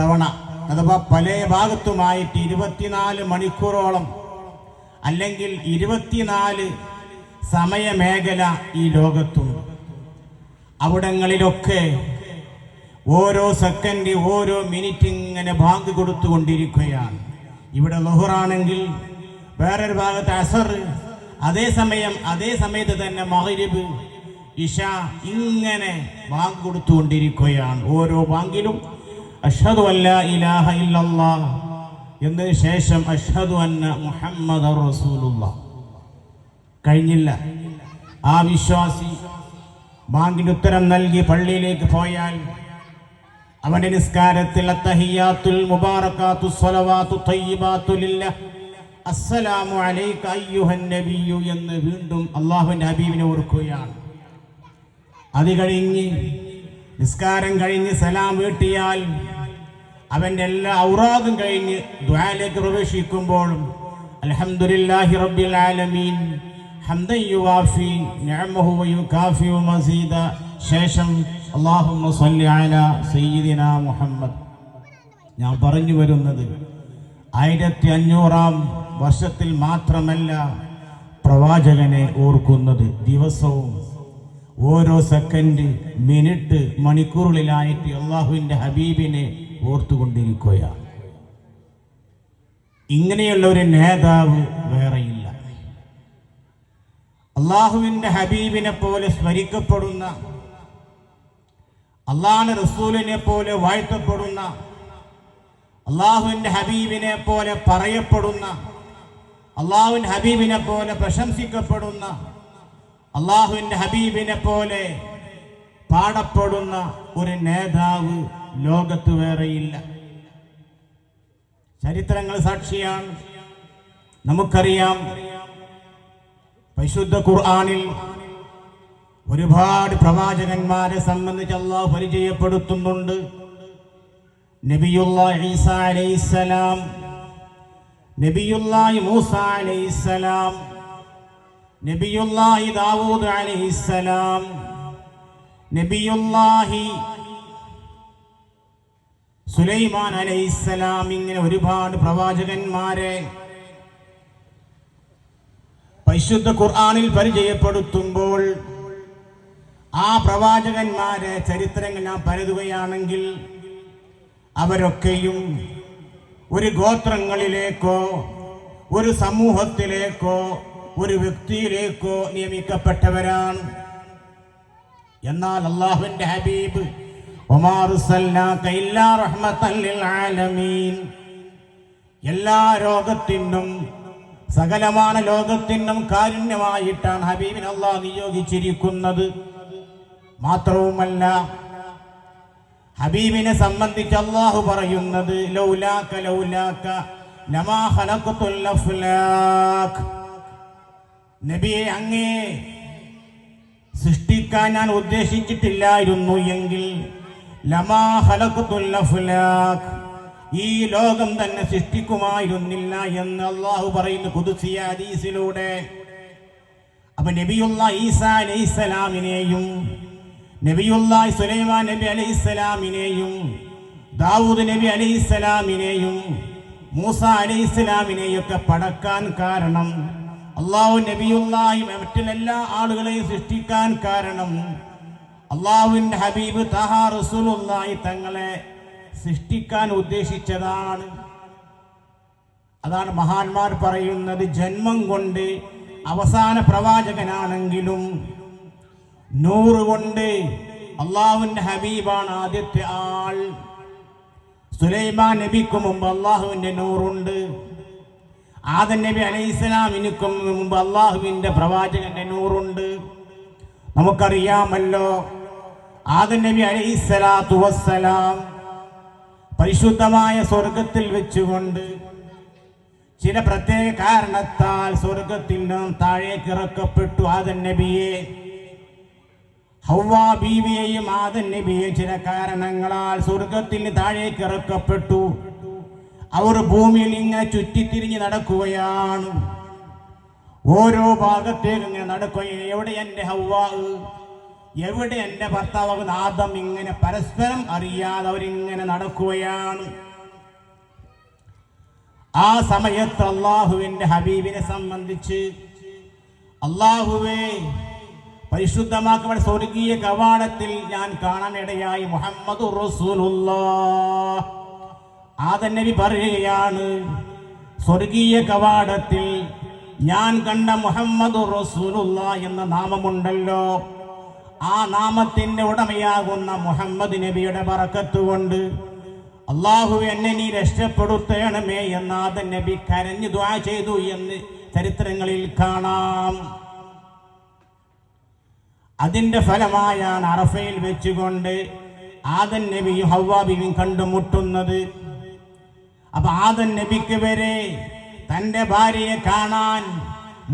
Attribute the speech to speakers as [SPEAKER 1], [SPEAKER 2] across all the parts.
[SPEAKER 1] തവണ അഥവാ പല ഭാഗത്തുമായിട്ട് ഇരുപത്തിനാല് മണിക്കൂറോളം അല്ലെങ്കിൽ ഇരുപത്തിനാല് സമയമേഖല ഈ ലോകത്തുണ്ട്. അവിടങ്ങളിലൊക്കെ ഓരോ സെക്കൻഡ് ഓരോ മിനിറ്റ് ഇങ്ങനെ ബാങ്ക് കൊടുത്തുകൊണ്ടിരിക്കുകയാണ്. ഇവിടെ ലഹുറാണെങ്കിൽ വേറൊരു ഭാഗത്ത് അസർ അതേസമയം അതേ സമയത്ത് തന്നെ മഹരിബ് ഇഷ ഇങ്ങനെ ബാങ്ക് കൊടുത്തുകൊണ്ടിരിക്കുകയാണ്. ഓരോ ബാങ്കിലും അഷ്ഹദു അല്ലാ ഇലാഹ ഇല്ലല്ലാ എന്നതിന് ശേഷം അഷ്ഹദു അന്ന മുഹമ്മദ് റസൂലുള്ള കഴിഞ്ഞില്ല. ആ വിശ്വാസി ബാങ്കിന് ഉത്തരം നൽകി പള്ളിയിലേക്ക് പോയാൽ അവന്റെ നിസ്കാരത്തിൽ അത്തഹിയാത്തുൽ മുബാറകാത്തു സ്വലവാത്തു തയ്യിബാത്തു ലില്ലാ അസ്സലാമു അലൈക അയ്യുഹൻ നബിയു എന്ന് വീണ്ടും അള്ളാഹുവിന്റെ ഹബീബിനെ ഓർക്കുകയാണ്. അത് കഴിഞ്ഞ് നിസ്കാരം കഴിഞ്ഞ് സലാം വീട്ടിയാൽ അവന്റെ എല്ലാ ഔറാദും കഴിഞ്ഞ് ദ്വാലേക്ക് പ്രവേശിക്കുമ്പോഴും അലഹമുല്ലാഹി റബ്ബിൽ ആലമീൻ ഹംദയുവാഫി വയുകാഫി മസീദ. ശേഷം അല്ലാഹുമ്മ സ്വല്ലി അലാ സയ്യിദിന മുഹമ്മദ്. ഞാൻ പറഞ്ഞു വരുന്നത് ആയിരത്തി അഞ്ഞൂറാം വർഷത്തിൽ മാത്രമല്ല പ്രവാചകനെ ഓർക്കുന്നത് ദിവസവും ഓരോ സെക്കൻഡ് മിനിറ്റ് മണിക്കൂറുകളിലായിട്ട് അള്ളാഹുവിന്റെ ഹബീബിനെ ഓർത്തുകൊണ്ടിരിക്കുകയാണ്. ഇങ്ങനെയുള്ള ഒരു നേതാവ് വേറെയില്ല. അള്ളാഹുവിന്റെ ഹബീബിനെ പോലെ സ്മരിക്കപ്പെടുന്ന അള്ളാഹ് റസൂലിനെ പോലെ വാഴ്ത്തപ്പെടുന്ന അള്ളാഹുവിന്റെ ഹബീബിനെ പോലെ പറയപ്പെടുന്ന അള്ളാഹുവിൻ ഹബീബിനെ പോലെ പ്രശംസിക്കപ്പെടുന്ന അള്ളാഹുവിന്റെ ഹബീബിനെ പോലെ പാടപ്പെടുന്ന ഒരു നേതാവ് ലോകത്ത് വേറെയില്ല. ചരിത്രങ്ങൾ സാക്ഷിയാണ്. നമുക്കറിയാം പരിശുദ്ധ ഖുർആാനിൽ ഒരുപാട് പ്രവാചകന്മാരെ സംബന്ധിച്ച് അള്ളാഹു പരിചയപ്പെടുത്തുന്നുണ്ട്. നബിയുള്ള ഈസ അലൈസലാം നബിയുള്ള മൂസ അലൈഹിസ്സലാം നബിയുല്ലാഹി ദാവൂദ് അലൈഹിസ്സലാം നബിയുല്ലാഹി സുലൈമാൻ അലൈഹിസ്സലാം ഇങ്ങനെ ഒരുപാട് പ്രവാചകന്മാരെ പരിശുദ്ധ ഖുർആാനിൽ പരിചയപ്പെടുത്തുമ്പോൾ ആ പ്രവാചകന്മാരെ ചരിത്രങ്ങൾ ഞാൻ പരതുകയാണെങ്കിൽ അവരൊക്കെയും ഒരു ഗോത്രങ്ങളിലേക്കോ ഒരു സമൂഹത്തിലേക്കോ ഒരു വ്യക്തിയിലേക്കോ നിയമിക്കപ്പെട്ടവരാണ്. എന്നാൽ അള്ളാഹുവിന്റെ ഹബീബ് എല്ലാ രോഗത്തിനും സകലമാന ലോകത്തിനും കാരുണ്യമായിട്ടാണ് ഹബീബിനെ അള്ളാഹ് നിയോഗിച്ചിരിക്കുന്നത്. മാത്രവുമല്ല ഹബീബിനെ സംബന്ധിച്ച് അള്ളാഹു പറയുന്നത് ലൗലാക്ക ലൗലാക്ക ലമാ ഹലക്കുത്തുല്ല അഫ്ലാഖ്. നബിയെ അങ്ങേ സൃഷ്ടിക്കാൻ ഞാൻ ഉദ്ദേശിച്ചിട്ടില്ലായിരുന്നു എങ്കിൽ ലമാ ഈ ലോകം തന്നെ സൃഷ്ടിക്കുമായിരുന്നില്ല എന്ന് അള്ളാഹു പറയുന്നു കുതുസിയ ഹദീസിലൂടെ. അപ്പൊ നബിയുള്ള ഈസ അലൈസലാമിനെയും നബിയുള്ള സുലൈമാൻ നബി അലൈസലാമിനെയും ദാവൂദ് നബി അലൈസലാമിനെയും മൂസ അലൈഹി ഒക്കെ പടക്കാൻ കാരണം അള്ളാഹു നബിയുള്ളായി മറ്റെല്ലാ ആളുകളെയും സൃഷ്ടിക്കാൻ കാരണം അള്ളാഹുവിന്റെ ഹബീബ് തഹാ റസൂലുള്ളാഹി തങ്ങളെ സൃഷ്ടിക്കാൻ ഉദ്ദേശിച്ചതാണ്. അതാണ് മഹാന്മാർ പറയുന്നത് ജന്മം കൊണ്ട് അവസാന പ്രവാചകനാണെങ്കിലും നൂറ് കൊണ്ട് അള്ളാഹുവിന്റെ ഹബീബാണ് ആദ്യത്തെ ആൾ. സുലൈമാൻ നബിക്ക് മുമ്പ് അള്ളാഹുവിന്റെ നൂറുണ്ട്. ആദൻ നബി അലൈഹിസ്സലാമിനുക്ക് മുമ്പ് അള്ളാഹുവിന്റെ പ്രവാചകൻ നൂറുണ്ട്. നമുക്കറിയാമല്ലോ ആദൻ നബി അലൈഹിസ്സലാത്തു വസ്സലാം പരിശുദ്ധമായ സ്വർഗത്തിൽ വെച്ചുകൊണ്ട് ചില പ്രത്യേക കാരണത്താൽ സ്വർഗത്തിൽ നിന്നും താഴേക്ക് ഇറക്കപ്പെട്ടു ആദൻ നബിയെ. ഹൗവാ ബീവിയെയും ആദൻ നബിയെ ചില കാരണങ്ങളാൽ സ്വർഗത്തിൽ താഴേക്ക് ഇറക്കപ്പെട്ടു. അവർ ഭൂമിയിൽ ഇങ്ങനെ ചുറ്റിത്തിരിഞ്ഞ് നടക്കുകയാണ്. ഓരോ ഭാഗത്തേക്ക് ഇങ്ങനെ നടക്കുകയും എവിടെ എന്റെ ഹൗവാ? എവിടെ എന്റെ ഭർത്താവ്? നാദം ഇങ്ങനെ പരസ്പരം അറിയാതെ അവരിങ്ങനെ നടക്കുകയാണ്. ആ സമയത്ത് അള്ളാഹുവിന്റെ ഹബീബിനെ സംബന്ധിച്ച് അള്ളാഹുവേ പരിശുദ്ധമാക്കപ്പെട്ട സ്വർഗീയ കവാടത്തിൽ ഞാൻ കാണാനിടയായി മുഹമ്മദ് ആദൻ നബി പറയുകയാണ് സ്വർഗീയ കവാടത്തിൽ ഞാൻ കണ്ട മുഹമ്മദ് റസൂലുള്ള എന്ന നാമമുണ്ടല്ലോ. ആ നാമത്തിന്റെ ഉടമയാകുന്ന മുഹമ്മദ് നബിയുടെ പറക്കത്തുകൊണ്ട് അള്ളാഹു എന്നെ നീ രക്ഷപ്പെടുത്തണമേ എന്ന് ആദൻ നബി കരഞ്ഞു ദ്വാ ചെയ്തു എന്ന് ചരിത്രങ്ങളിൽ കാണാം. അതിന്റെ ഫലമായാണ് അറഫയിൽ വെച്ചുകൊണ്ട് ആദൻ നബിയും ഹവ്വാബിയും കണ്ടുമുട്ടുന്നത്. അപ്പൊ ആദൻ നബിക്ക് വരെ തന്റെ ഭാര്യയെ കാണാൻ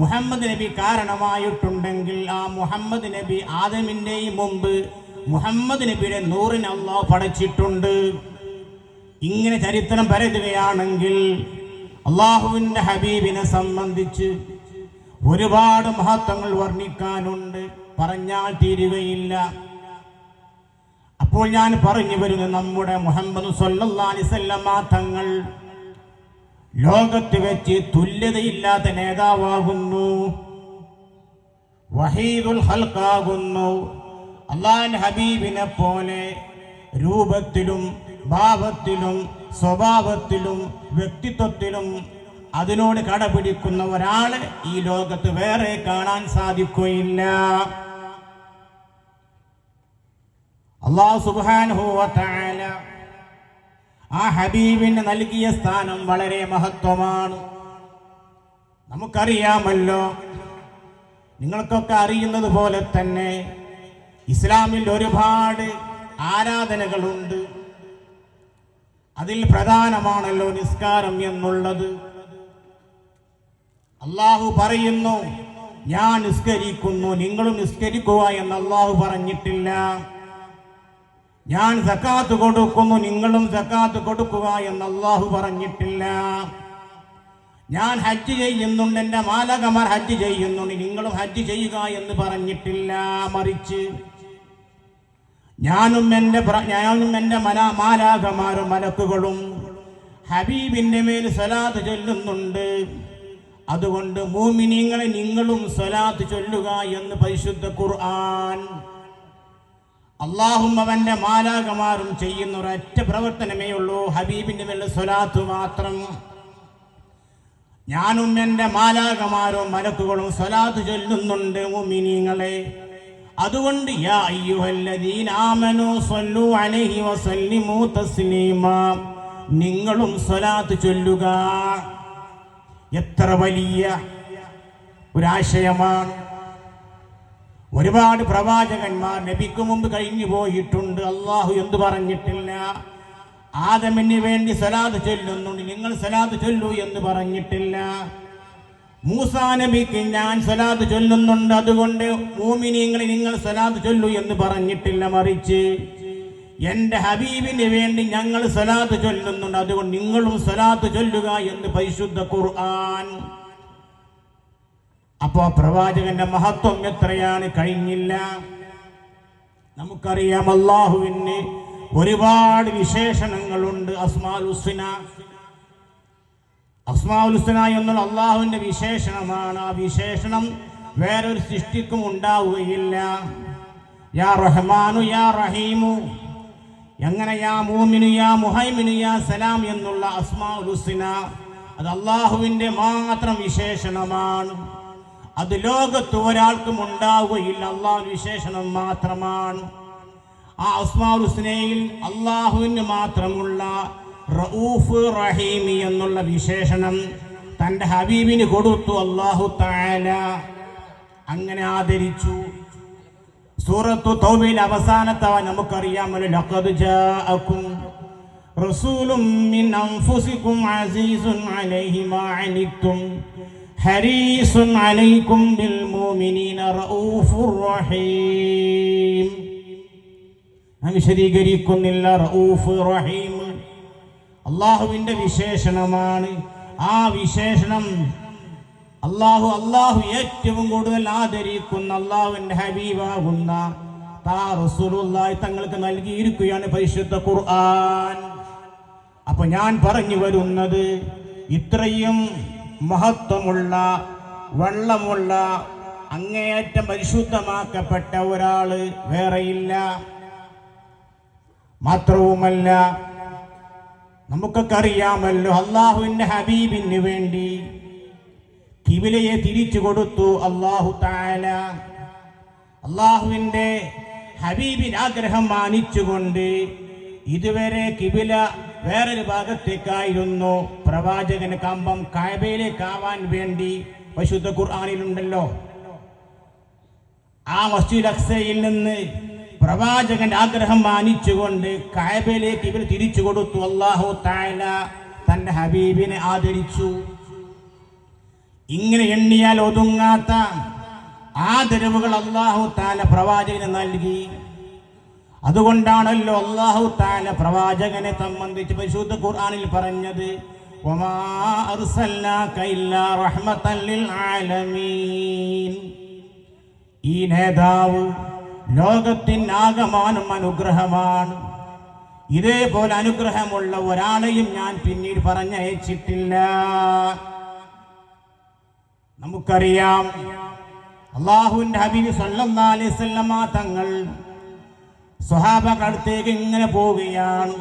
[SPEAKER 1] മുഹമ്മദ് നബി കാരണമായിട്ടുണ്ടെങ്കിൽ ആ മുഹമ്മദ് നബി ആദമിന്റെയും മുമ്പ് മുഹമ്മദ് നബിയുടെ നൂറിന് അള്ളാഹ് പടച്ചിട്ടുണ്ട്. ഇങ്ങനെ ചരിത്രം പരതുകയാണെങ്കിൽ അള്ളാഹുവിന്റെ ഹബീബിനെ സംബന്ധിച്ച് ഒരുപാട് മഹത്വങ്ങൾ വർണിക്കാനുണ്ട്. പറഞ്ഞാൽ തീരുകയില്ല. അപ്പോൾ ഞാൻ പറഞ്ഞു വരുന്ന നമ്മുടെ മുഹമ്മദ് സല്ലല്ലാഹു തങ്ങൾ ലോകത്ത് വെച്ച് തുല്യതയില്ലാത്ത നേതാവാകുന്നു വഹീദുൽ ഹൽക്കാകുന്നു അള്ളാൻ ഹബീബിനെ പോലെ രൂപത്തിലും ഭാവത്തിലും സ്വഭാവത്തിലും വ്യക്തിത്വത്തിലും അതിനോട് കടപിടിക്കുന്ന ഒരാളെ ഈ ലോകത്ത് വേറെ കാണാൻ സാധിക്കുകയില്ല. അള്ളാഹു സുബാനുഭവത്തായ ആ ഹബീബിന് നൽകിയ സ്ഥാനം വളരെ മഹത്വമാണ്. നമുക്കറിയാമല്ലോ നിങ്ങൾക്കൊക്കെ അറിയുന്നത് പോലെ തന്നെ ഇസ്ലാമിൽ ഒരുപാട് ആരാധനകളുണ്ട്. അതിൽ പ്രധാനമാണല്ലോ നിസ്കാരം എന്നുള്ളത്. അള്ളാഹു പറയുന്നു ഞാൻ നിസ്കരിക്കുന്നു നിങ്ങളും നിസ്കരിക്കുക എന്ന് അള്ളാഹു പറഞ്ഞിട്ടില്ല. ഞാൻ സക്കാത്ത് കൊടുക്കുന്നു നിങ്ങളും സക്കാത്ത് കൊടുക്കുക എന്ന് അള്ളാഹു പറഞ്ഞിട്ടില്ല. ഞാൻ ഹജ്ജ് ചെയ്യുന്നുണ്ട് എന്റെ മാലകമാർ ഹജ്ജ് ചെയ്യുന്നുണ്ട് നിങ്ങളും ഹജ്ജ് ചെയ്യുക എന്ന് പറഞ്ഞിട്ടില്ല മറിച്ച്. ഞാനും എന്റെ ഞാനും എന്റെ മല മാലാകമാരും മലക്കുകളും ഹബീബിന്റെ മേൽ സ്വലാത്ത് ചൊല്ലുന്നുണ്ട്. അതുകൊണ്ട് മൂമിനിങ്ങളെ നിങ്ങളും സ്വലാത്ത് ചൊല്ലുക എന്ന് പരിശുദ്ധ ഖുർആൻ അള്ളാഹും അവന്റെ മാലാകമാരും ചെയ്യുന്ന ഒരൊറ്റ പ്രവർത്തനമേ ഉള്ളൂ. ഹബീബിന്റെ മേലെ സ്വലാത്തു മാത്രം. ഞാനും എന്റെ മാലാകമാരും മലക്കുകളും സ്വലാത്ത് ചൊല്ലുന്നുണ്ട് മുമിനീങ്ങളെ. അതുകൊണ്ട് യാ സ്വല്ലു അലൈഹി നിങ്ങളും സ്വലാത്ത് ചൊല്ലുക. എത്ര വലിയ ഒരാശയമാണ്. ഒരുപാട് പ്രവാചകന്മാർ നബിക്ക് മുമ്പ് കഴിഞ്ഞു പോയിട്ടുണ്ട്. അള്ളാഹു എന്തു പറഞ്ഞിട്ടില്ല? ആദമിന് വേണ്ടി സലാദ് ചൊല്ലുന്നുണ്ട്. നിങ്ങൾ സലാദ് ചൊല്ലൂ എന്ന് പറഞ്ഞിട്ടില്ല. മൂസാ നബിക്ക് ഞാൻ സലാദ് ചൊല്ലുന്നുണ്ട്. അതുകൊണ്ട് മൂമിനിങ്ങളെ നിങ്ങൾ സലാദ് ചൊല്ലൂ എന്ന് പറഞ്ഞിട്ടില്ല മറിച്ച്. എന്റെ ഹബീബിന് വേണ്ടി ഞങ്ങൾ സലാത്ത് ചൊല്ലുന്നുണ്ട്. അതുകൊണ്ട് നിങ്ങളും സലാത്ത് ചൊല്ലുക എന്ന് പരിശുദ്ധ ഖുർആൻ അപ്പോ പ്രവാചകന്റെ മഹത്വം എത്രയാണ്? കഴിഞ്ഞില്ല. നമുക്കറിയാം അള്ളാഹുവിന് ഒരുപാട് വിശേഷണങ്ങളുണ്ട്. അസ്മാലുസ്ന അസ്മാലുസ്ന എന്നുള്ള അള്ളാഹുവിന്റെ വിശേഷണമാണ്. ആ വിശേഷണം വേറൊരു സൃഷ്ടിക്കും ഉണ്ടാവുകയില്ല. യാ റഹ്മാനു യാ റഹീമു. എങ്ങനെ യാ മൂമിനു യാ മുഹൈമിനു യാ സലാം എന്നുള്ള അസ്മാ ഹുസ്ന അത് അള്ളാഹുവിന്റെ മാത്രം വിശേഷണമാണ്. അത് ലോകത്ത് ഒരാൾക്കും ഉണ്ടാവുകയില്ല. അള്ളാഹു വിശേഷണം മാത്രമാണ്. ആ ഉസ്മാൽ ഹുസ്നയിൽ അള്ളാഹുവിന് മാത്രമുള്ള റഊഫ് റഹീമി എന്നുള്ള വിശേഷണം തന്റെ ഹബീബിന് കൊടുത്തു. അള്ളാഹു താല അങ്ങനെ ആദരിച്ചു. സൂറത്തു തൗബയിൽ അവസാനത്തെ നമുക്കറിയാമല്ലോ ലഖദ് മിൻ അലൈഹി മാ അനിത്തും അലൈക്കും ബിൽ മുഅ്മിനീന റഊഫുർ റഹീം. ഞാൻ വിശദീകരിക്കുന്നില്ല റഊഫ് റഹീം. അള്ളാഹുവിന്റെ വിശേഷണമാണ്. ആ വിശേഷണം അള്ളാഹു അള്ളാഹു ഏറ്റവും കൂടുതൽ ആദരിക്കുന്ന അള്ളാഹുവിന്റെ ഹബീബാകുന്ന താ റസൂലുള്ളാഹി തങ്ങൾക്ക് നൽകിയിരിക്കുകയാണ് പരിശുദ്ധ ഖുർആൻ. അപ്പൊ ഞാൻ പറഞ്ഞു വരുന്നത് ഇത്രയും മഹത്വമുള്ള വെള്ളമുള്ള അങ്ങേയറ്റം പരിശുദ്ധമാക്കപ്പെട്ട ഒരാൾ വേറെയില്ല. മാത്രവുമല്ല നമുക്കൊക്കെ അറിയാമല്ലോ അള്ളാഹുവിന്റെ ഹബീബിന് വേണ്ടി കിബിലയെ തിരിച്ചു കൊടുത്തു അള്ളാഹു താല. അള്ളാഹുവിന്റെ ഹബീബിൻ ആഗ്രഹം മാനിച്ചുകൊണ്ട് ഇതുവരെ കിബില വേറൊരു ഭാഗത്തേക്കായിരുന്നു പ്രവാചകന് കമ്പം കായബയിലേക്കാവാൻ വേണ്ടി പരിശുദ്ധ ഖുർആാനിലുണ്ടല്ലോ. ആ മസ്ജിദ് അക്സയിൽ നിന്ന് പ്രവാചകന്റെ ആഗ്രഹം മാനിച്ചുകൊണ്ട് കായബയിലേക്ക് ഇവർ തിരിച്ചു കൊടുത്തു. അള്ളാഹു താല തന്റെ ഹബീബിനെ ആദരിച്ചു. ഇങ്ങനെ എണ്ണിയാൽ ഒതുങ്ങാത്ത ആദരവുകൾ അള്ളാഹു താല പ്രവാചകന് നൽകി. അതുകൊണ്ടാണല്ലോ അള്ളാഹു താല പ്രവാചകനെ സംബന്ധിച്ച് പരിശുദ്ധ ഖുർആാനിൽ പറഞ്ഞത്. ഈ നേതാവ് ലോകത്തിനാകമാനം അനുഗ്രഹമാണ് ഇതേപോലെ അനുഗ്രഹമുള്ള ഒരാളെയും ഞാൻ പിന്നീട് പറഞ്ഞയച്ചിട്ടില്ല നമുക്കറിയാം അള്ളാഹുവിന്റെ ഹബീബ് സല്ലാ അലൈഹി വസല്ലമ തങ്ങൾ സ്വഹാബകളുടെ അടുത്തേക്ക് ഇങ്ങനെ പോവുകയാണ്.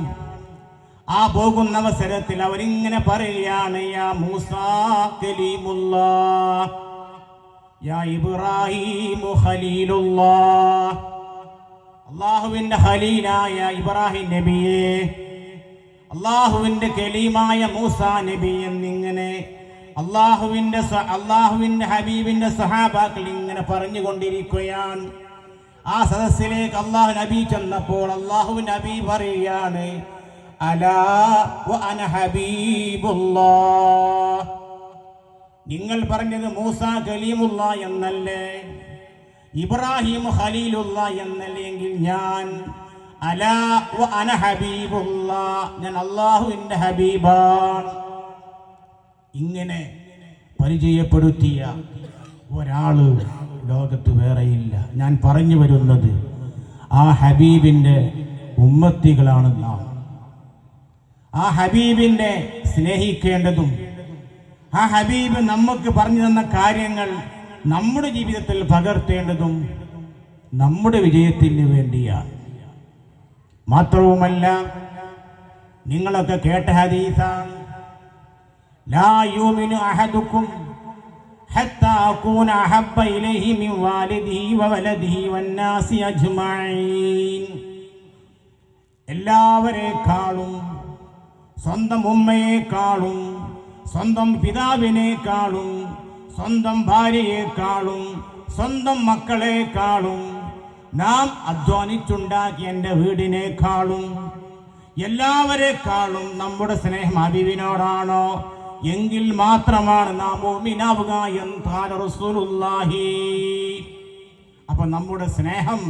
[SPEAKER 1] ആ പോകുന്ന അവസരത്തിൽ അവരിങ്ങനെ പറയുകയാണ് യാ യാ ഹലീലായ ഇബ്രാഹിം നബിയെ അള്ളാഹുവിന്റെ കലീമായ മൂസ നബി എന്നിങ്ങനെ അള്ളാഹുവിന്റെ അള്ളാഹുവിന്റെ ഹബീബിന്റെ സഹാബാക്കൾ ഇങ്ങനെ പറഞ്ഞുകൊണ്ടിരിക്കുകയാണ്. ആ സദസ്സിലേക്ക് അള്ളാഹു നബി ചെന്നപ്പോൾ അള്ളാഹു നബി പറയാണ് നിങ്ങൾ പറഞ്ഞത് മൂസ കലീമുള്ള എന്നല്ലേ? ഇബ്രാഹിം ഖലീലുള്ള എന്നല്ലെങ്കിൽ ഞാൻ അലാ അന ഞാൻ ഹബീബാണ്. ഇങ്ങനെ പരിചയപ്പെടുത്തിയ ഒരാൾ ലോകത്ത് വേറെയില്ല. ഞാൻ പറഞ്ഞു വരുന്നത് ആ ഹബീബിന്റെ ഉമ്മത്തികളാണ് നാം. ആ ഹബീബിനെ സ്നേഹിക്കേണ്ടതും ആ ഹബീബ് നമുക്ക് പറഞ്ഞു തന്ന കാര്യങ്ങൾ നമ്മുടെ ജീവിതത്തിൽ പകർത്തേണ്ടതും നമ്മുടെ വിജയത്തിന് വേണ്ടിയാണ്. മാത്രവുമല്ല നിങ്ങളൊക്കെ കേട്ട ഹദീസാണ് ലാ യൂമിനു അഹദുക്കും حتى أكون أحب إليه من والده وولده والناس أجمعين എല്ലാവരെക്കാളും സ്വന്തം ഉമ്മയെക്കാളും സ്വന്തം പിതാവിനേക്കാളും സ്വന്തം ഭാര്യയെക്കാളും സ്വന്തം മക്കളെക്കാളും നാം അധ്വാനിച്ചുണ്ടാക്കിയ എൻ്റെ വീടിനേക്കാളും എല്ലാവരെക്കാളും നമ്മുടെ സ്നേഹം അബിവിനോടാണോ എങ്കിൽ മാത്രമാണ് നാം മോമിനാവുക എന്ന് റസൂലുള്ളാഹി. അപ്പൊ നമ്മുടെ സ്നേഹം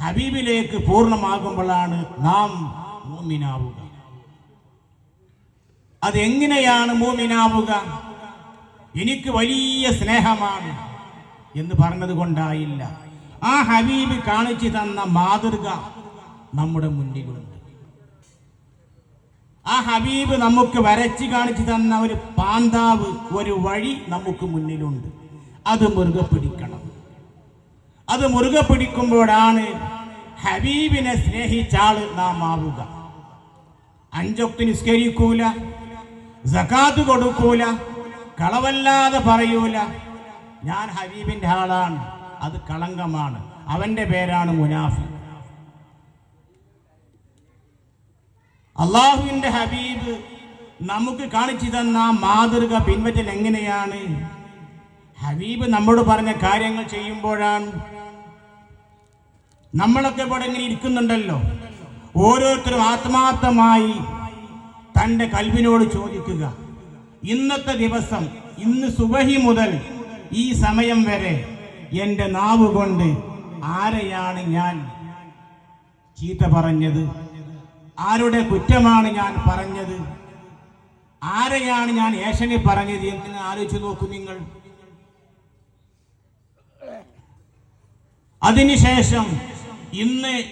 [SPEAKER 1] ഹബീബിലേക്ക് പൂർണമാകുമ്പോഴാണ് നാം മോമിനാവുക അതെങ്ങനെയാണ് മോമിനാവുക എനിക്ക് വലിയ സ്നേഹമാണ് എന്ന് പറഞ്ഞത് കൊണ്ടായില്ല ആ ഹബീബ് കാണിച്ചു തന്ന മാതൃക നമ്മുടെ മുന്നിലുണ്ട്. ആ ഹബീബ് നമുക്ക് വരച്ച് കാണിച്ചു തന്ന ഒരു പാന്താവ് ഒരു വഴി നമുക്ക് മുന്നിലുണ്ട്. അത് മുറുകെ പിടിക്കണം. അത് മുറുകെ പിടിക്കുമ്പോഴാണ് ഹബീബിനെ സ്നേഹിച്ചാൾ നാം ആവുക. അഞ്ചൊക്കെ നിസ്കരിക്കൂല സകാത്ത് കൊടുക്കൂല കളവല്ലാതെ പറയൂല. ഞാൻ ഹബീബിന്റെ ആളാണ് അത് കളങ്കമാണ്. അവന്റെ പേരാണ് മുനാഫി അള്ളാഹുവിന്റെ ഹബീബ് നമുക്ക് കാണിച്ചു തന്ന മാതൃക പിൻവറ്റൽ എങ്ങനെയാണ്? ഹബീബ് നമ്മോട് പറഞ്ഞ കാര്യങ്ങൾ ചെയ്യുമ്പോഴാണ് നമ്മളൊക്കെ ഇവിടെ ഇങ്ങനെ ഇരിക്കുന്നുണ്ടല്ലോ. ഓരോരുത്തരും ആത്മാർത്ഥമായി തന്റെ കൽവിനോട് ചോദിക്കുക. ഇന്നത്തെ ദിവസം ഇന്ന് സുബഹി മുതൽ ഈ സമയം വരെ എന്റെ നാവ് കൊണ്ട് ആരെയാണ് ഞാൻ ചീത്ത പറഞ്ഞത്? ആരുടെ കുറ്റമാണ് ഞാൻ പറഞ്ഞത്? ആരെയാണ് ഞാൻ ഏഷണി പറഞ്ഞത് എന്ന് ആലോചിച്ച് നോക്കൂ നിങ്ങൾ. അതിനുശേഷം ഇന്ന്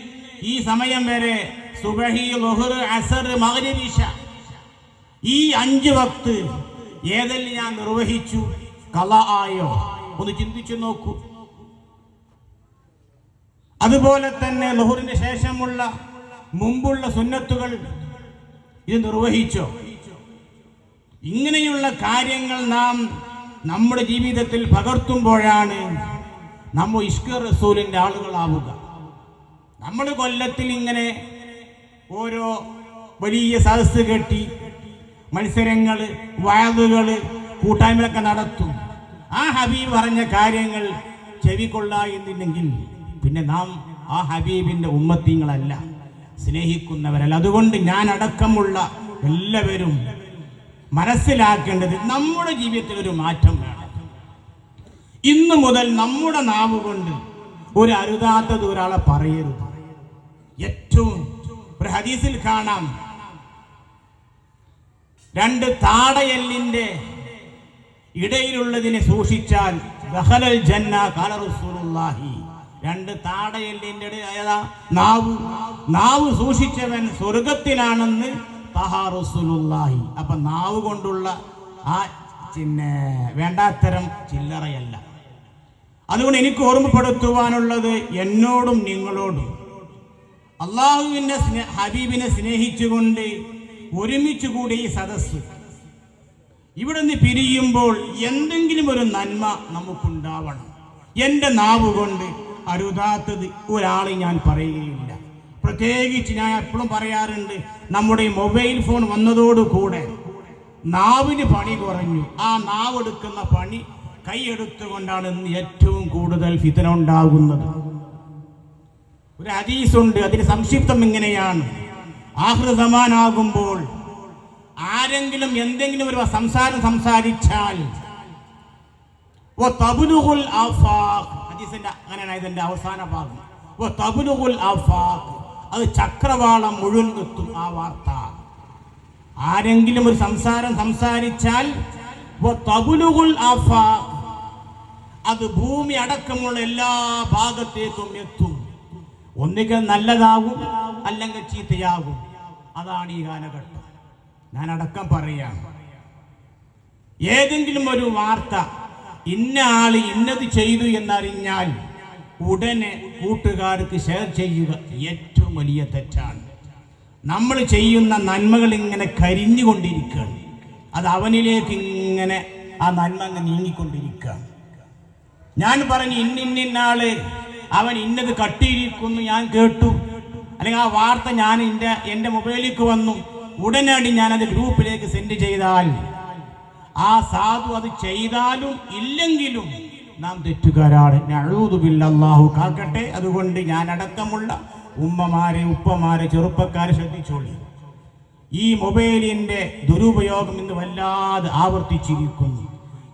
[SPEAKER 1] ഈ സമയം വരെ സുബഹി അസർ ഇശ ഈ അഞ്ച് വക്ത് ഏതെല്ലാം ഞാൻ നിർവഹിച്ചു? കല ആയോ? ഒന്ന് ചിന്തിച്ചു നോക്കൂ. അതുപോലെ തന്നെ ലഹുറിന് ശേഷമുള്ള മുമ്പുള്ള സുന്നത്തുകൾ ഇത് നിർവഹിച്ചോ? ഇങ്ങനെയുള്ള കാര്യങ്ങൾ നാം നമ്മുടെ ജീവിതത്തിൽ പകർത്തുമ്പോഴാണ് നമ്മൾ ഇഷ്ക റസൂലിന്റെ ആളുകളാവുക. നമ്മൾ കൊല്ലത്തിൽ ഇങ്ങനെ ഓരോ വലിയ സദസ്സ് കെട്ടി മത്സരങ്ങൾ വയതുകൾ കൂട്ടായ്മയൊക്കെ നടത്തും. ആ ഹബീബ് പറഞ്ഞ കാര്യങ്ങൾ ചെവിക്കൊള്ളായിരുന്നില്ലെങ്കിൽ പിന്നെ നാം ആ ഹബീബിന്റെ ഉമ്മത്തിങ്ങളല്ല. സ്നേഹിക്കുന്നവരല്ല. അതുകൊണ്ട് ഞാൻ അടക്കമുള്ള എല്ലാവരും മനസ്സിലാക്കേണ്ടത് നമ്മുടെ ജീവിതത്തിൽ ഒരു മാറ്റം വേണം. ഇന്ന് മുതൽ നമ്മുടെ നാവ് കൊണ്ട് ഒരു അരുതാത്തത് ഒരാളെ പറയരുത്. ഏറ്റവും ഒരു ഹദീസിൽ കാണാം. രണ്ട് താടയല്ലിന്റെ ഇടയിലുള്ളതിനെ സൂക്ഷിച്ചാൽ ജന്ന കാല റസൂലുള്ളാഹി. രണ്ട് താടയല്ലിന്റെ ഇടയിൽ ഏതാ? നാവ്. നാവ് സൂക്ഷിച്ചവൻ സ്വർഗത്തിലാണെന്ന് തഹാറുസുലുള്ളാഹി അപ്പം നാവ് കൊണ്ടുള്ള ആ പിന്നെ വേണ്ടാത്തരം ചില്ലറയല്ല. അതുകൊണ്ട് എനിക്ക് ഓർമ്മപ്പെടുത്തുവാനുള്ളത് എന്നോടും നിങ്ങളോടും. അള്ളാഹുവിന്റെ ഹബീബിനെ സ്നേഹിച്ചുകൊണ്ട് ഒരുമിച്ച് കൂടി ഈ സദസ്സ്. ഇവിടെ നിന്ന് പിരിയുമ്പോൾ എന്തെങ്കിലും ഒരു നന്മ നമുക്കുണ്ടാവണം. എന്റെ നാവ് കൊണ്ട് അരുതാത്തത് ഒരാളെ ഞാൻ പറയുകയില്ല. പ്രത്യേകിച്ച് ഞാൻ എപ്പോഴും പറയാറുണ്ട് നമ്മുടെ മൊബൈൽ ഫോൺ വന്നതോടുകൂടെ നാവിന് പണി കുറഞ്ഞു. ആ നാവ് എടുക്കുന്ന പണി കൈയെടുത്തുകൊണ്ടാണ് ഇന്ന് ഏറ്റവും കൂടുതൽ ഫിതന ഉണ്ടാകുന്നത്. ഒരു ഹദീസുണ്ട് അതിന് സംക്ഷിപ്തം ഇങ്ങനെയാണ്. ആഹൃതമാനാകുമ്പോൾ ആരെങ്കിലും എന്തെങ്കിലും ഒരു സംസാരം സംസാരിച്ചാൽ ഓ തബുലുഹുൽ ആഫാഖ് ഹദീസിന്റെ അങ്ങനെയാണ് ഇതിന്റെ അവസാന ഭാഗം. അത് ചക്രവാളം മുഴുവൻ എത്തും ആ വാർത്ത. ആരെങ്കിലും ഒരു സംസാരം സംസാരിച്ചാൽ അത് ഭൂമി അടക്കമുള്ള എല്ലാ ഭാഗത്തേക്കും എത്തും. ഒന്നുകിൽ നല്ലതാകും അല്ലെങ്കിൽ ചീത്തയാകും. അതാണ് ഈ കാലഘട്ടം. ഞാൻ അടക്കം പറയാം. ഏതെങ്കിലും ഒരു വാർത്ത ഇന്ന ആൾ ഇന്നത് ചെയ്തു എന്നറിഞ്ഞാൽ ഉടനെ കൂട്ടുകാർക്ക് ഷെയർ ചെയ്യുക ഏറ്റവും വലിയ തെറ്റാണ്. നമ്മൾ ചെയ്യുന്ന നന്മകൾ ഇങ്ങനെ കരിഞ്ഞുകൊണ്ടിരിക്കുകയാണ്. അത് അവനിലേക്ക് ഇങ്ങനെ ആ നന്മ അങ്ങ് നീങ്ങിക്കൊണ്ടിരിക്കുകയാണ്. ഞാൻ പറഞ്ഞു ഇന്നിന്നാൾ അവൻ ഇന്നത് കട്ടിയിരിക്കുന്നു. ഞാൻ കേട്ടു. അല്ലെങ്കിൽ ആ വാർത്ത ഞാൻ എന്റെ എന്റെ മൊബൈലിലേക്ക് വന്നു. ഉടനടി ഞാനത് ഗ്രൂപ്പിലേക്ക് സെൻഡ് ചെയ്താൽ ആ സാധു അത് ചെയ്താലും ഇല്ലെങ്കിലും നാം തെറ്റുകാരാണ്. അഴുതുമില്ല അള്ളാഹു കാക്കട്ടെ അതുകൊണ്ട് ഞാൻ അടക്കമുള്ള ഉമ്മമാരെ ഉപ്പമാരെ ചെറുപ്പക്കാരെ ശ്രദ്ധിച്ചോളി. ഈ മൊബൈലിന്റെ ദുരുപയോഗം ഇന്ന് വല്ലാതെ ആവർത്തിച്ചിരിക്കുന്നു.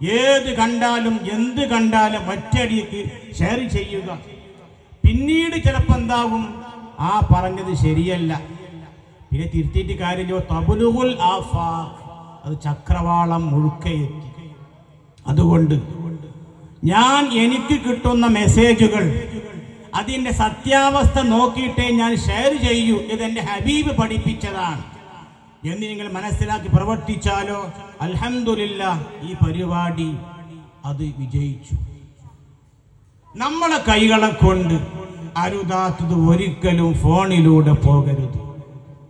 [SPEAKER 1] ഏത് കണ്ടാലും എന്ത് കണ്ടാലും ഒറ്റയടിക്ക് ഷെയർ ചെയ്യുക. പിന്നീട് ചിലപ്പോൾ എന്താകും? ആ പറഞ്ഞത് ശരിയല്ല. പിന്നെ തിരുത്തിയിട്ട് കാര്യമില്ല. തബുലുഹുൽ ആഫാഖ് അത് ചക്രവാളം മുഴുക്കയെത്തി അതുകൊണ്ട് ഞാൻ എനിക്ക് കിട്ടുന്ന മെസ്സേജുകൾ അതിന്റെ സത്യാവസ്ഥ നോക്കിയിട്ടേ ഞാൻ ഷെയർ ചെയ്യൂ ഇതെന്റെ ഹബീബ് പഠിപ്പിച്ചതാണ്. എന്ന് നിങ്ങൾ മനസ്സിലാക്കി പ്രവർത്തിച്ചാലോ? അലഹമില്ല ഈ പരിപാടി അത് വിജയിച്ചു. നമ്മളെ കൈകളെ കൊണ്ട് അരുതാത്തത് ഒരിക്കലും ഫോണിലൂടെ പോകരുത്.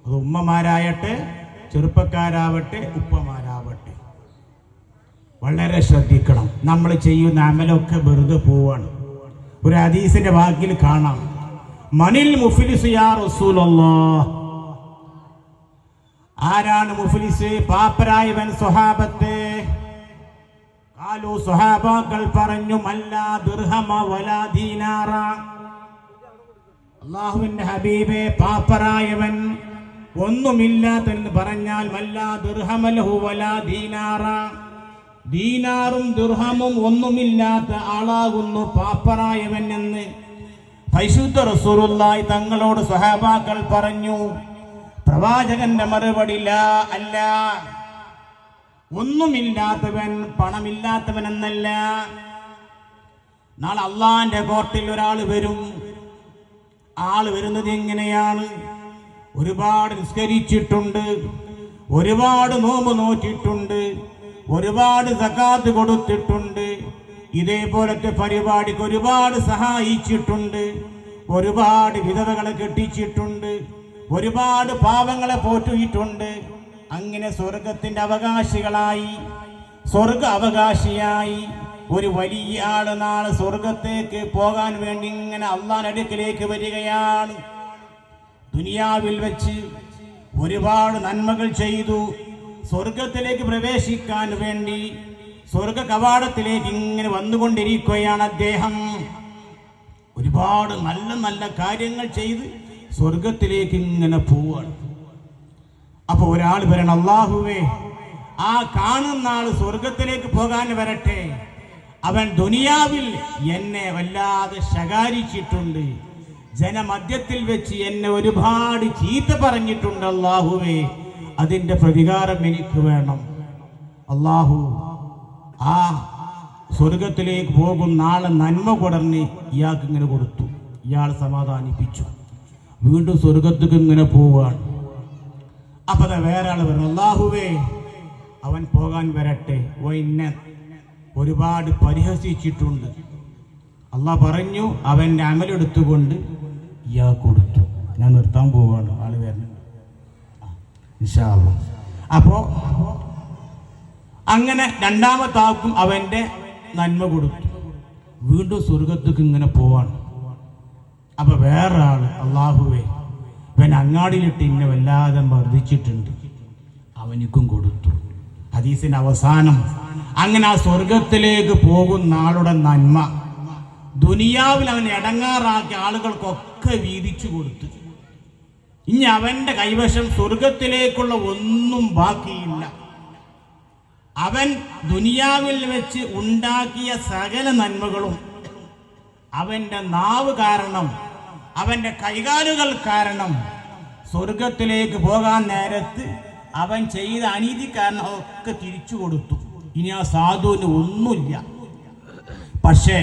[SPEAKER 1] അത് ഉമ്മമാരായട്ടെ ചെറുപ്പക്കാരാവട്ടെ ഉപ്പമാരാവട്ടെ. വളരെ ശ്രദ്ധിക്കണം. നമ്മൾ ചെയ്യുന്ന അമലൊക്കെ വെറുതെ പോവാണ്. ഒരു ഹദീസിന്റെ വാക്കിൽ കാണാം. മനിൽ മുഫിലിസ് യാ ആരാണ് മുഫിലിസ്? പാപ്പരായവൻ സ്വഹാബത്തെ. കാലു സ്വഹാബാക്കൾ പറഞ്ഞു മല്ലാ വലാ അള്ളാഹുവിന്റെ ഹബീബെ പാപ്പരായവൻ ഒന്നുമില്ലാത്തെന്ന് പറഞ്ഞാൽ മല്ല ദുർഹമലഹു വലാ ദീനാറ. ദീനാറും ദുർഹമും ഒന്നുമില്ലാത്ത ആളാകുന്നു പാപ്പറായവൻ എന്ന് പരിശുദ്ധ റസൂലുള്ളാഹി തങ്ങളോട് സഹാബാക്കൾ പറഞ്ഞു പ്രവാചകന്റെ മറുപടി അല്ല. ഒന്നുമില്ലാത്തവൻ പണമില്ലാത്തവൻ എന്നല്ല നാളെ അള്ളാന്റെ കോർട്ടിൽ ഒരാൾ വരും. ആൾ വരുന്നത് എങ്ങനെയാണ്? ഒരുപാട് നിസ്കരിച്ചിട്ടുണ്ട് ഒരുപാട് നോമ്പ് നോറ്റിട്ടുണ്ട് ഒരുപാട് സക്കാത്ത് കൊടുത്തിട്ടുണ്ട് ഇതേപോലത്തെ പരിപാടിക്ക് ഒരുപാട് സഹായിച്ചിട്ടുണ്ട് ഒരുപാട് വിധവകളെ കെട്ടിച്ചിട്ടുണ്ട് ഒരുപാട് പാവങ്ങളെ പോറ്റിയിട്ടുണ്ട്. അങ്ങനെ സ്വർഗത്തിന്റെ അവകാശികളായി സ്വർഗ അവകാശിയായി ഒരു വലിയ ആൾ നാളെ സ്വർഗത്തേക്ക് പോകാൻ വേണ്ടി ഇങ്ങനെ അള്ളാൻ അടുക്കിലേക്ക് വരികയാണ്. ദുനിയാവിൽ വെച്ച് ഒരുപാട് നന്മകൾ ചെയ്തു സ്വർഗത്തിലേക്ക് പ്രവേശിക്കാൻ വേണ്ടി സ്വർഗ കവാടത്തിലേക്ക് ഇങ്ങനെ വന്നുകൊണ്ടിരിക്കുകയാണ് അദ്ദേഹം. ഒരുപാട് നല്ല നല്ല കാര്യങ്ങൾ ചെയ്ത് സ്വർഗത്തിലേക്ക് ഇങ്ങനെ പോവാണ്. അപ്പൊ ഒരാൾ വരണം അള്ളാഹുവേ ആ കാണുന്ന ആൾ സ്വർഗത്തിലേക്ക് പോകാൻ വരട്ടെ. അവൻ ദുനിയാവിൽ എന്നെ വല്ലാതെ ശകാരിച്ചിട്ടുണ്ട്. ജനമധ്യത്തിൽ വെച്ച് എന്നെ ഒരുപാട് ചീത്ത പറഞ്ഞിട്ടുണ്ട് അള്ളാഹുവേ അതിന്റെ പ്രതികാരം എനിക്ക് വേണം. അള്ളാഹു ആ സ്വർഗത്തിലേക്ക് പോകും നാളെ നന്മ കൊടർന്ന് ഇയാൾക്ക് ഇങ്ങനെ കൊടുത്തു. ഇയാൾ സമാധാനിപ്പിച്ചു. വീണ്ടും സ്വർഗത്തേക്ക് ഇങ്ങനെ പോവുകയാണ്. അപ്പൊ വേറെ ആൾ പറഞ്ഞു അള്ളാഹുവേ അവൻ പോകാൻ വരട്ടെ. ഓ ഇന്നെ ഒരുപാട് പരിഹസിച്ചിട്ടുണ്ട്. അള്ളാഹ് പറഞ്ഞു അവന്റെ അമലെടുത്തുകൊണ്ട് ഇയാൾ കൊടുത്തു. ഞാൻ നിർത്താൻ പോവാണ്. ആൾ വരുന്നുണ്ട്. അപ്പോ അങ്ങനെ രണ്ടാമത്തെ ആൾക്കും അവന്റെ നന്മ കൊടുത്തു. വീണ്ടും സ്വർഗത്തേക്ക് ഇങ്ങനെ പോവാണ്. അപ്പൊ വേറെ ആൾ അള്ളാഹുവേ ഇവൻ അങ്ങാടിയിലിട്ട് ഇന്നെ വല്ലാതെ മർദ്ദിച്ചിട്ടുണ്ട്. അവനിക്കും കൊടുത്തു. ഹദീസിന്റെ അവസാനം അങ്ങനെ ആ സ്വർഗത്തിലേക്ക് പോകുന്ന ആളുടെ നന്മ ദുനിയാവിൽ അവൻ ഇടങ്ങാറാക്കിയ ആളുകൾക്കൊക്കെ വീതിച്ചു കൊടുത്തു. ഇനി അവന്റെ കൈവശം സ്വർഗത്തിലേക്കുള്ള ഒന്നും ബാക്കിയില്ല. അവൻ ദുനിയാവിൽ വെച്ച് ഉണ്ടാക്കിയ സകല നന്മകളും അവന്റെ നാവ് കാരണം അവന്റെ കൈകാലുകൾ കാരണം സ്വർഗത്തിലേക്ക് പോകാൻ നേരത്ത് അവൻ ചെയ്ത അനീതി കാരണം ഒക്കെ തിരിച്ചു കൊടുത്തു. ഇനി ആ സാധുവിന് ഒന്നുമില്ല. പക്ഷേ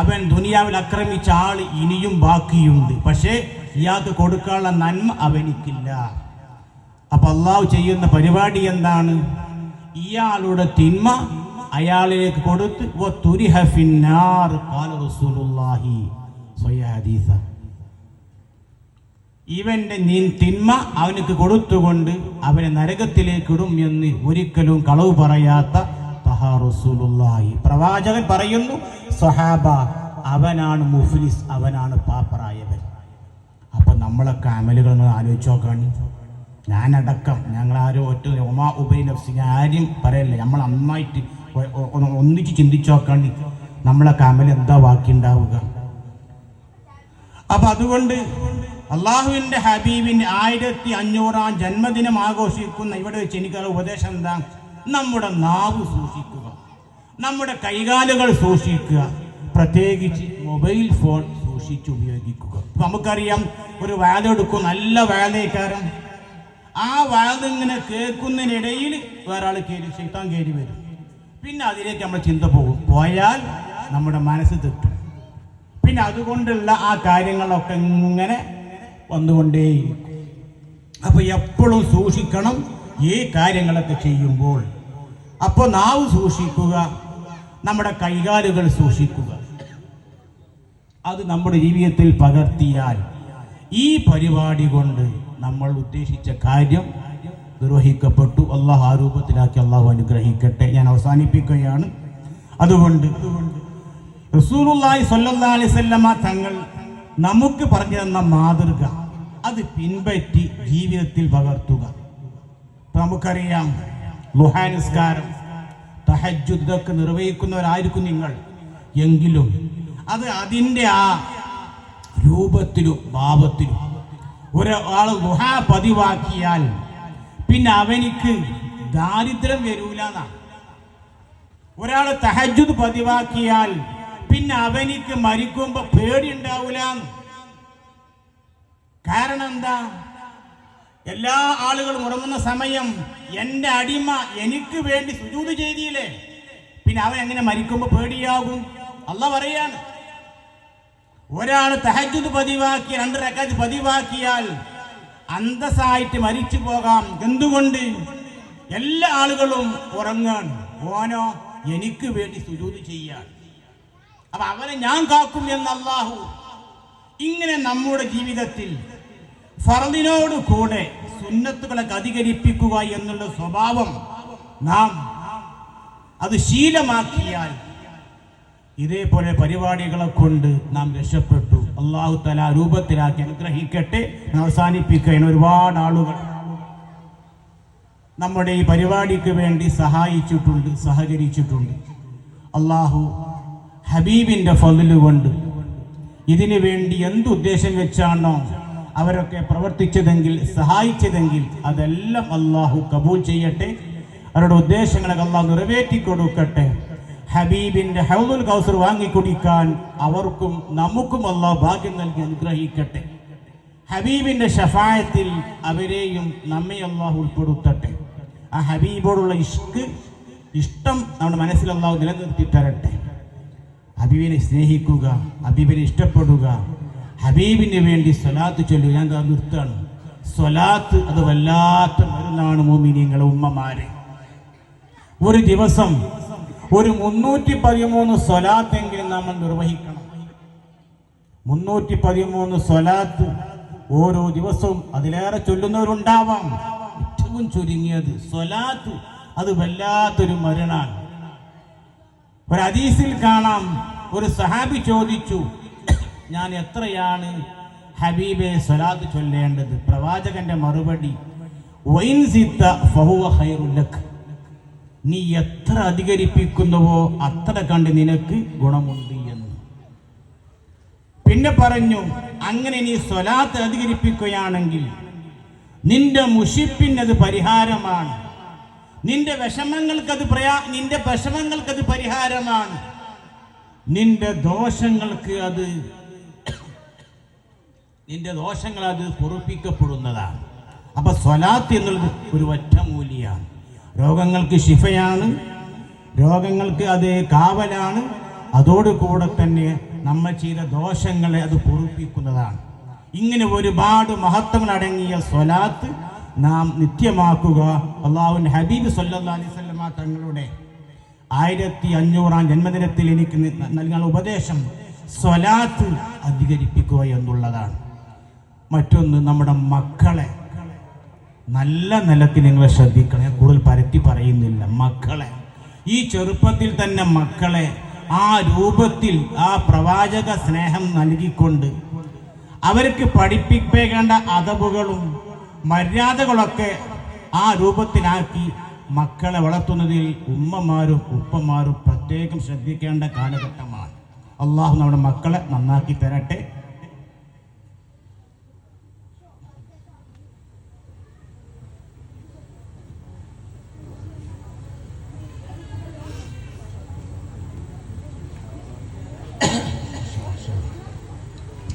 [SPEAKER 1] അവൻ ദുനിയാവിൽ ആക്രമിച്ച ആൾ ഇനിയും ബാക്കിയുണ്ട് പക്ഷേ ഇയാൾക്ക് കൊടുക്കാനുള്ള നന്മ അവനിക്കില്ല അപ്പൊ അള്ളാഹു ചെയ്യുന്ന പരിപാടി എന്താണ് ഇയാളുടെ തിന്മ അയാളിലേക്ക് കൊടുത്ത്. ഇവന്റെ തിന്മ അവനക്ക് കൊടുത്തുകൊണ്ട് അവനെ നരകത്തിലേക്കിടും എന്ന് ഒരിക്കലും കളവ് പറയാത്ത. പ്രവാചകൻ പറയുന്നു സൊഹാബ അവനാണ് മുഫ്ലിസ് അവനാണ് പാപ്പറായവൻ. അപ്പൊ നമ്മളൊക്കെ അമലുകൾ ആലോചിച്ചു ആലോചിച്ച് നോക്കാണ്. ഞാനടക്കം ഞങ്ങളാരും ഒറ്റ ഒമാ ഉബൈ നഫ്സി ആരും പറയല്ല നമ്മൾ നന്നായിട്ട് ഒന്നിച്ച് ചിന്തിച്ചു നോക്കാണ്. നമ്മളൊക്കെ അമൽ എന്താ ബാക്കി ഉണ്ടാവുക? അപ്പൊ അതുകൊണ്ട് അള്ളാഹുവിന്റെ ഹബീബിന്റെ ആയിരത്തി അഞ്ഞൂറാം ജന്മദിനം ആഘോഷിക്കുന്ന ഇവിടെ വെച്ച് എനിക്കുള്ള ഉപദേശം എന്താ? നമ്മുടെ നാവ് സൂക്ഷിക്കുക. നമ്മുടെ കൈകാലുകൾ സൂക്ഷിക്കുക. പ്രത്യേകിച്ച് മൊബൈൽ ഫോൺ സൂക്ഷിച്ച് ഉപയോഗിക്കുക. നമുക്കറിയാം ഒരു വാദം എടുക്കും നല്ല വാദക്കാരൻ ആ വാദം ഇങ്ങനെ കേൾക്കുന്നതിനിടയിൽ വേറെ ആൾ കയറി ശൈത്താൻ കയറി വരും. പിന്നെ അതിലേക്ക് നമ്മൾ ചിന്ത പോകും. പോയാൽ നമ്മുടെ മനസ്സ് തെറ്റും. പിന്നെ അതുകൊണ്ടുള്ള ആ കാര്യങ്ങളൊക്കെ ഇങ്ങനെ വന്നുകൊണ്ടേയിരിക്കും. അപ്പോൾ എപ്പോഴും സൂക്ഷിക്കണം. ഈ കാര്യങ്ങളൊക്കെ ചെയ്യുമ്പോൾ അപ്പോൾ നാവ് സൂക്ഷിക്കുക നമ്മുടെ കൈകാലുകൾ സൂക്ഷിക്കുക. അത് നമ്മുടെ ജീവിതത്തിൽ പകർത്തിയാൽ ഈ പരിപാടി കൊണ്ട് നമ്മൾ ഉദ്ദേശിച്ച കാര്യം നിർവഹിക്കപ്പെട്ടു. അള്ളാഹ് ആ രൂപത്തിലാക്കി അള്ളാഹു അനുഗ്രഹിക്കട്ടെ. ഞാൻ അവസാനിപ്പിക്കുകയാണ്. അതുകൊണ്ട് റസൂലുള്ളാഹി സ്വല്ലല്ലാഹി അലൈഹി വസല്ലമ തങ്ങൾ നമുക്ക് പറഞ്ഞു തന്ന മാതൃക അത് പിൻപറ്റി ജീവിതത്തിൽ പകർത്തുക. നമുക്കറിയാം. ലുഹാനിസ്കാരം തഹജ്ജുദ് ഇതൊക്കെ നിർവഹിക്കുന്നവരായിരിക്കും നിങ്ങൾ. എങ്കിലും അത് അതിന്റെ ആ രൂപത്തിലും ഭാവത്തിലും ഒരാൾ ഗുഹ പതിവാക്കിയാൽ പിന്നെ അവനിക്ക് ദാരിദ്ര്യം വരൂല ഒരാൾ തഹജുദ് പതിവാക്കിയാൽ പിന്നെ അവനിക്ക് മരിക്കുമ്പോ പേടി ഉണ്ടാവൂല കാരണം എന്താ? എല്ലാ ആളുകളും ഉറങ്ങുന്ന സമയം എന്റെ അടിമ എനിക്ക് വേണ്ടി സുജൂത് ചെയ്തില്ലേ? പിന്നെ അവൻ എങ്ങനെ മരിക്കുമ്പോൾ പേടിയാകും? അല്ല പറയാണ്. ഒരാൾ തഹജുദ് പതിവാക്കി രണ്ട് റക്കാത്ത് പതിവാക്കിയാൽ അന്തസ്സായിട്ട് മരിച്ചു പോകാം. എന്തുകൊണ്ട്? എല്ലാ ആളുകളും ഉറങ്ങാൻ. ഓനോ എനിക്ക് വേണ്ടി സുജൂത് ചെയ്യാൻ. അപ്പൊ അവനെ ഞാൻ കാക്കും എന്ന് അള്ളാഹു. ഇങ്ങനെ നമ്മുടെ ജീവിതത്തിൽ ഫറദിനോട് കൂടെ സുന്നത്തുകളെ അധികരിപ്പിക്കുക എന്നുള്ള സ്വഭാവം നാം അത് ശീലമാക്കിയാൽ ഇതേപോലെ പരിപാടികളെ കൊണ്ട് നാം രക്ഷപ്പെട്ടു. അള്ളാഹു തല രൂപത്തിലാക്കി അനുഗ്രഹിക്കട്ടെ അവസാനിപ്പിക്കുന്ന ഒരുപാട് ആളുകൾ. നമ്മുടെ ഈ പരിപാടിക്ക് വേണ്ടി സഹായിച്ചിട്ടുണ്ട് സഹകരിച്ചിട്ടുണ്ട്. അള്ളാഹു ഹബീബിന്റെ ഫതിലുകൊണ്ട് ഇതിനു വേണ്ടി എന്തുദ്ദേശം വെച്ചാണോ അവരൊക്കെ പ്രവർത്തിച്ചതെങ്കിൽ സഹായിച്ചതെങ്കിൽ അതെല്ലാം അള്ളാഹു കബൂൽ ചെയ്യട്ടെ. അവരുടെ ഉദ്ദേശങ്ങളൊക്കെ അള്ളാഹു നിറവേറ്റി കൊടുക്കട്ടെ. ഹബീബിന്റെ ഹൗദുൽ കൗസർ വാങ്ങിക്കുടിക്കാൻ അവർക്കും നമുക്കും അള്ളാഹു ഭാഗ്യം നൽകി അനുഗ്രഹിക്കട്ടെ. ഹബീബിന്റെ ഷഫായത്തിൽ അവരെയും നമ്മെ അള്ളാഹു ഉൾപ്പെടുത്തട്ടെ. ആ ഹബീബോടുള്ള ഇഷ്ക് ഇഷ്ടം നമ്മുടെ മനസ്സിൽ അള്ളാഹു നിലനിർത്തി തരട്ടെ. ഹബീബിനെ സ്നേഹിക്കുക ഹബീബിനെ ഇഷ്ടപ്പെടുക ഹബീബിന് വേണ്ടി സ്വലാത്ത് ചൊല്ലു ഞാൻ നിർത്താണ്. സ്വലാത്ത് അത് വല്ലാത്ത മരുന്നാണ് മോമിനിങ്ങളെ ഉമ്മമാരെ. ഒരു ദിവസം ഒരു മുന്നൂറ്റി പതിമൂന്ന് സ്വലാത്തെങ്കിലും നമ്മൾ നിർവഹിക്കണം. മുന്നൂറ്റി പതിമൂന്ന് സ്വലാത്ത് ഓരോ ദിവസവും അതിലേറെ ചൊല്ലുന്നവരുണ്ടാവാം. ഏറ്റവും ചുരുങ്ങിയത് സ്വലാത്ത് അത് വല്ലാത്തൊരു മരണാണ്. ഒരു ഹദീസിൽ കാണാം. ഒരു സഹാബി ചോദിച്ചു ഞാൻ എത്രയാണ് ഹബീബെ സ്വലാത്ത് ചൊല്ലേണ്ടത്? പ്രവാചകന്റെ മറുപടി നീ എത്ര അധികരിപ്പിക്കുന്നുവോ അത്ര കണ്ട് നിനക്ക് ഗുണമുണ്ട് എന്ന്. പിന്നെ പറഞ്ഞു അങ്ങനെ നീ സ്വലാത്ത് അധികരിപ്പിക്കുകയാണെങ്കിൽ നിന്റെ മുഷിപ്പിനത് പരിഹാരമാണ്. നിന്റെ വിഷമങ്ങൾക്കത് പ്രയാ നിന്റെ വിഷമങ്ങൾക്കത് പരിഹാരമാണ്. നിന്റെ ദോഷങ്ങൾക്ക് അത് നിന്റെ ദോഷങ്ങൾ അത് പൊറുപ്പിക്കപ്പെടുന്നതാണ്. അപ്പൊ സ്വലാത്ത് എന്നുള്ളത് ഒരു ഒറ്റമൂലിയാണ് രോഗങ്ങൾക്ക് ശിഫയാണ്. രോഗങ്ങൾക്ക് അത് കാവലാണ്. അതോടുകൂടെ തന്നെ നമ്മൾ ചെയ്ത ദോഷങ്ങളെ അത് പൊറുപ്പിക്കുന്നതാണ്. ഇങ്ങനെ ഒരുപാട് മഹത്വങ്ങൾ അടങ്ങിയ സ്വലാത്ത് നാം നിത്യമാക്കുക. അള്ളാഹുൻ ഹബീബ് സല്ലാ തങ്ങളുടെ ആയിരത്തി അഞ്ഞൂറാം ജന്മദിനത്തിൽ എനിക്ക് നൽകാനുള്ള ഉപദേശം സ്വലാത്ത് അധികരിപ്പിക്കുക എന്നുള്ളതാണ്. മറ്റൊന്ന് നമ്മുടെ മക്കളെ. നല്ല നിലത്തിൽ നിങ്ങൾ ശ്രദ്ധിക്കണം. ഞാൻ കൂടുതൽ പരത്തി പറയുന്നില്ല. മക്കളെ. ഈ ചെറുപ്പത്തിൽ തന്നെ മക്കളെ ആ രൂപത്തിൽ ആ പ്രവാചക സ്നേഹം നൽകിക്കൊണ്ട് അവർക്ക് പഠിപ്പിക്കേണ്ട അതവുകളും മര്യാദകളൊക്കെ ആ രൂപത്തിലാക്കി മക്കളെ വളർത്തുന്നതിൽ ഉമ്മമാരും ഉപ്പമാരും പ്രത്യേകം ശ്രദ്ധിക്കേണ്ട കാലഘട്ടമാണ്. അള്ളാഹു നമ്മുടെ മക്കളെ നന്നാക്കി തരട്ടെ.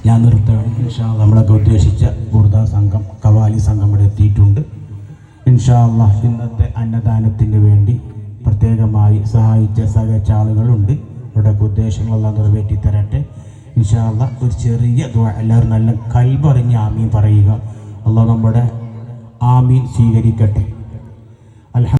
[SPEAKER 1] ഞാൻ നിർത്തുകയാണ്. ഇൻഷാ അല്ലാ നമ്മളൊക്കെ ഉദ്ദേശിച്ച ബുർദ സംഘം കവാലി സംഘം ഇവിടെ എത്തിയിട്ടുണ്ട്. ഇൻഷാ അല്ലാ ഇന്നത്തെ അന്നദാനത്തിന് വേണ്ടി പ്രത്യേകമായി സഹായിച്ച സഹകരിച്ച ആളുകളുണ്ട് ഇവിടെയൊക്കെ ഉദ്ദേശങ്ങളെല്ലാം നിറവേറ്റി തരട്ടെ ഇൻഷാ അല്ലാ ഒരു ചെറിയ എല്ലാവരും നല്ല കൽപറിഞ്ഞ് ആമീൻ പറയുക. അള്ളാഹ് നമ്മുടെ ആമീൻ സ്വീകരിക്കട്ടെ.